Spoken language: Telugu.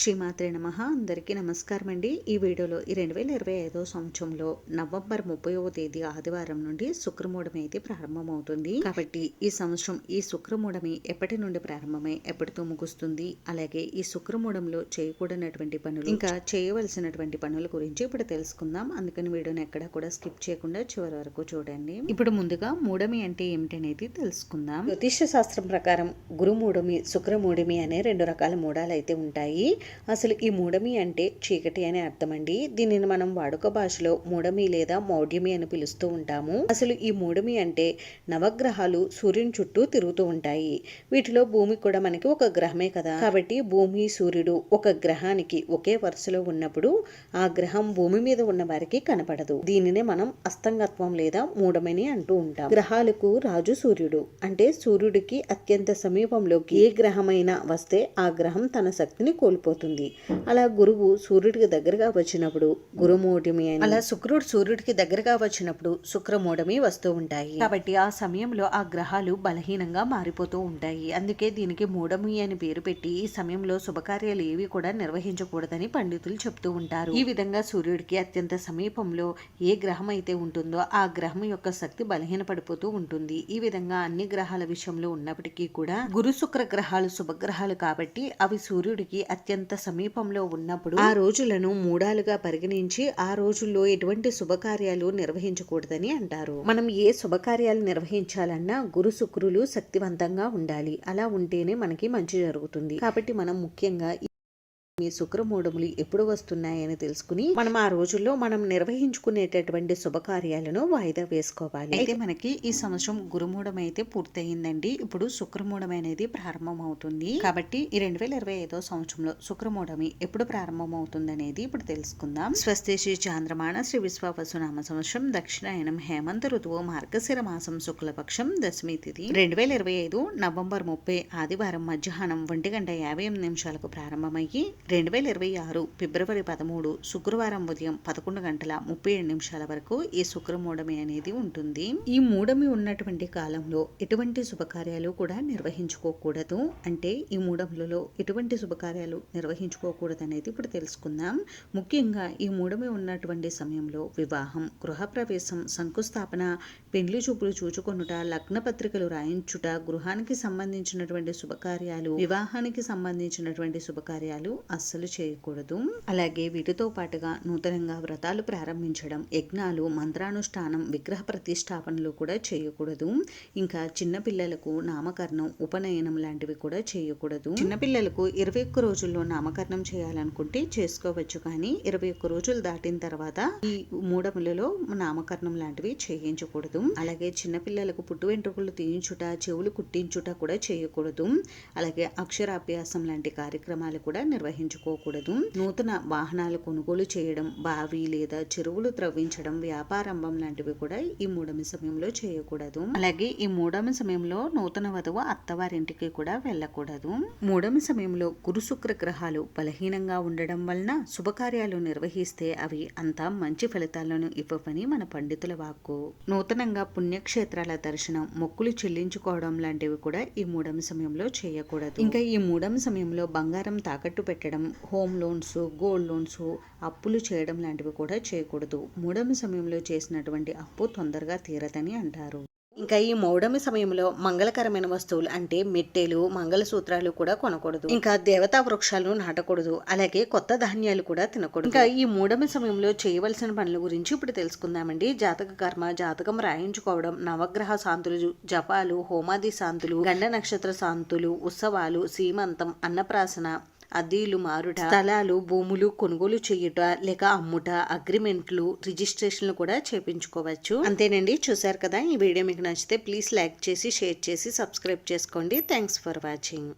శ్రీమాత్రే నమ. అందరికీ నమస్కారం అండి ఈ వీడియోలో ఈ రెండు వేల ఇరవై ఐదో సంవత్సరంలో నవంబర్ ముప్పైవ తేదీ ఆదివారం నుండి శుక్రమూఢమి అయితే ప్రారంభమవుతుంది. కాబట్టి ఈ సంవత్సరం ఈ శుక్రమూఢమి ఎప్పటి నుండి ప్రారంభమై ఎప్పటితో ముగుస్తుంది అలాగే ఈ శుక్రమూఢంలో చేయకూడనటువంటి పనులు ఇంకా చేయవలసినటువంటి పనుల గురించి ఇప్పుడు తెలుసుకుందాం. అందుకని వీడియోని ఎక్కడ కూడా స్కిప్ చేయకుండా చివరి వరకు చూడండి. ఇప్పుడు ముందుగా మూఢమి అంటే ఏమిటనేది తెలుసుకుందాం. జ్యోతిష్య శాస్త్రం ప్రకారం గురుమూఢమి శుక్రమూఢమి అనే రెండు రకాల మూఢాలు అయితే ఉంటాయి. అసలు ఈ మూఢమి అంటే చీకటి అనే అర్థమండి. దీనిని మనం వాడుక భాషలో మూఢమి లేదా మౌఢ్యమి అని పిలుస్తూ ఉంటాము. అసలు ఈ మూఢమి అంటే నవగ్రహాలు సూర్యుని చుట్టూ తిరుగుతూ ఉంటాయి. వీటిలో భూమి కూడా మనకి ఒక గ్రహమే కదా. కాబట్టి భూమి సూర్యుడు ఒక గ్రహానికి ఒకే వరుసలో ఉన్నప్పుడు ఆ గ్రహం భూమి మీద ఉన్న వారికి కనపడదు. దీనినే మనం అస్తంగత్వం లేదా మూఢమని అంటూ ఉంటాం. గ్రహాలకు రాజు సూర్యుడు. అంటే సూర్యుడికి అత్యంత సమీపంలోకి ఏ గ్రహమైనా వస్తే ఆ గ్రహం తన శక్తిని కోల్పోతుంది. అలా గురువు సూర్యుడికి దగ్గరగా వచ్చినప్పుడు గురుమూఢమి అని అలా శుక్రుడు సూర్యుడికి దగ్గరగా వచ్చినప్పుడు శుక్రమూఢమి వస్తూ ఉంటాయి. కాబట్టి ఆ సమయంలో ఆ గ్రహాలు బలహీనంగా మారిపోతూ ఉంటాయి. అందుకే దీనికి మూఢమి అని పేరు పెట్టి ఈ సమయంలో శుభకార్యాలు ఏవి కూడా నిర్వహించకూడదని పండితులు చెప్తూ ఉంటారు. ఈ విధంగా సూర్యుడికి అత్యంత సమీపంలో ఏ గ్రహం అయితే ఉంటుందో ఆ గ్రహం యొక్క శక్తి బలహీనపడిపోతూ ఉంటుంది. ఈ విధంగా అన్ని గ్రహాల విషయంలో ఉన్నప్పటికీ కూడా గురు శుక్ర గ్రహాలు శుభగ్రహాలు కాబట్టి అవి సూర్యుడికి అత్యంత సమీపంలో ఉన్నప్పుడు ఆ రోజులను మూడాలుగా పరిగణించి ఆ రోజుల్లో ఎటువంటి శుభకార్యాలు నిర్వహించకూడదని అంటారు. మనం ఏ శుభకార్యాలు నిర్వహించాలన్నా గురు శుక్రులు శక్తివంతంగా ఉండాలి. అలా ఉంటేనే మనకి మంచి జరుగుతుంది. కాబట్టి మనం ముఖ్యంగా మీ శుక్రమూఢములు ఎప్పుడు వస్తున్నాయని తెలుసుకుని మనం ఆ రోజుల్లో మనం నిర్వహించుకునేటటువంటి శుభకార్యాలను వాయిదా వేసుకోవాలి. అయితే మనకి ఈ సంవత్సరం గురుమూఢం అయితే పూర్తయిందండి. ఇప్పుడు శుక్రమూఢం అనేది ప్రారంభం అవుతుంది కాబట్టి ఈ రెండు వేల ఇరవై ఐదో సంవత్సరంలో శుక్రమూఢమి ఎప్పుడు ప్రారంభం అవుతుంది అనేది ఇప్పుడు తెలుసుకుందాం. స్వస్తి శ్రీ చాంద్రమాణ శ్రీ విశ్వవసునామ సంవత్సరం దక్షిణాయనం హేమంత ఋతువు మార్గశిర మాసం శుక్లపక్షం దశమి తిథి. రెండు వేల ఇరవై ఐదు నవంబర్ ముప్పై ఆదివారం మధ్యాహ్నం ఒంటి గంట యాభై ఎనిమిది నిమిషాలకు ప్రారంభమయ్యి రెండు వేల ఇరవై ఆరు ఫిబ్రవరి పదమూడు శుక్రవారం ఉదయం పదకొండు గంటల ముప్పై ఏడు నిమిషాల వరకు ఈ శుక్రమూఢమి అనేది ఉంటుంది. ఈ మూఢమి ఉన్నటువంటి కాలంలో ఎటువంటి శుభకార్యాలు కూడా నిర్వహించుకోకూడదు. అంటే ఈ మూఢములలో ఎటువంటి శుభకార్యాలు నిర్వహించుకోకూడదు అనేది ఇప్పుడు తెలుసుకుందాం. ముఖ్యంగా ఈ మూఢమి ఉన్నటువంటి సమయంలో వివాహం గృహప్రవేశం శంకుస్థాపన పెండ్లి చూపులు చూచుకొనుట లగ్న పత్రికలు రాయించుట గృహానికి సంబంధించినటువంటి శుభకార్యాలు వివాహానికి సంబంధించినటువంటి శుభకార్యాలు అస్సలు చేయకూడదు. అలాగే వీటితో పాటుగా నూతనంగా వ్రతాలు ప్రారంభించడం యజ్ఞాలు మంత్రానుష్ఠానం విగ్రహ ప్రతిష్టాపనలు కూడా చేయకూడదు. ఇంకా చిన్నపిల్లలకు నామకరణం ఉపనయనం లాంటివి కూడా చేయకూడదు. చిన్నపిల్లలకు ఇరవై ఒక్క రోజుల్లో నామకరణం చేయాలనుకుంటే చేసుకోవచ్చు. కానీ ఇరవై ఒక్క రోజులు దాటిన తర్వాత ఈ మూడములలో నామకరణం లాంటివి చేయించకూడదు. అలాగే చిన్నపిల్లలకు పుట్టు వెంట్రుకలు తీయించుట చెవులు కుట్టించుట కూడా చేయకూడదు. అలాగే అక్షరాభ్యాసం లాంటి కార్యక్రమాలు కూడా నిర్వహించ నిర్వహించుకోకూడదు. నూతన వాహనాలు కొనుగోలు చేయడం బావి లేదా చెరువులు త్రవ్వించడం వ్యాపారంభం లాంటివి కూడా ఈ మూడమి సమయంలో చేయకూడదు. అలాగే ఈ మూడమి సమయంలో నూతన వధువు అత్తవారింటికి కూడా వెళ్ళకూడదు. మూడమి సమయంలో గురు శుక్ర గ్రహాలు బలహీనంగా ఉండడం వలన శుభకార్యాలు నిర్వహిస్తే అవి అంతా మంచి ఫలితాలను ఇవ్వవని మన పండితుల వాక్కు. నూతనంగా పుణ్యక్షేత్రాల దర్శనం మొక్కులు చెల్లించుకోవడం లాంటివి కూడా ఈ మూడమి సమయంలో చేయకూడదు. ఇంకా ఈ మూడమి సమయంలో బంగారం తాకట్టు పెట్టడం హోమ్ లోన్స్ గోల్డ్ లోన్స్ అప్పులు చేయడం లాంటివి కూడా చేయకూడదు. మూడమి సమయంలో చేసినటువంటి అప్పు తొందరగా తీరదని అంటారు. ఇంకా ఈ మౌడమి సమయంలో మంగళకరమైన వస్తువులు అంటే మెట్టెలు మంగళసూత్రాలు కూడా కొనకూడదు. ఇంకా దేవతా వృక్షాలు నాటకూడదు. అలాగే కొత్త ధాన్యాలు కూడా తినకూడదు. ఇంకా ఈ మూడమి సమయంలో చేయవలసిన పనుల గురించి ఇప్పుడు తెలుసుకుందామండి. జాతక కర్మ జాతకం రాయించుకోవడం నవగ్రహ శాంతులు జపాలు హోమాది శాంతులు గండ నక్షత్ర శాంతులు ఉత్సవాలు సీమంతం అన్నప్రాసన అద్దీలు మారుట స్థలాలు భూములు కొనుగోలు చేయుట లేక అమ్ముట అగ్రిమెంట్లు రిజిస్ట్రేషన్లు కూడా చేపించుకోవచ్చు. అంతేనండి. చూసారు కదా ఈ వీడియో మీకు నచ్చితే ప్లీజ్ లైక్ చేసి షేర్ చేసి సబ్స్క్రైబ్ చేసుకోండి. Thanks for watching.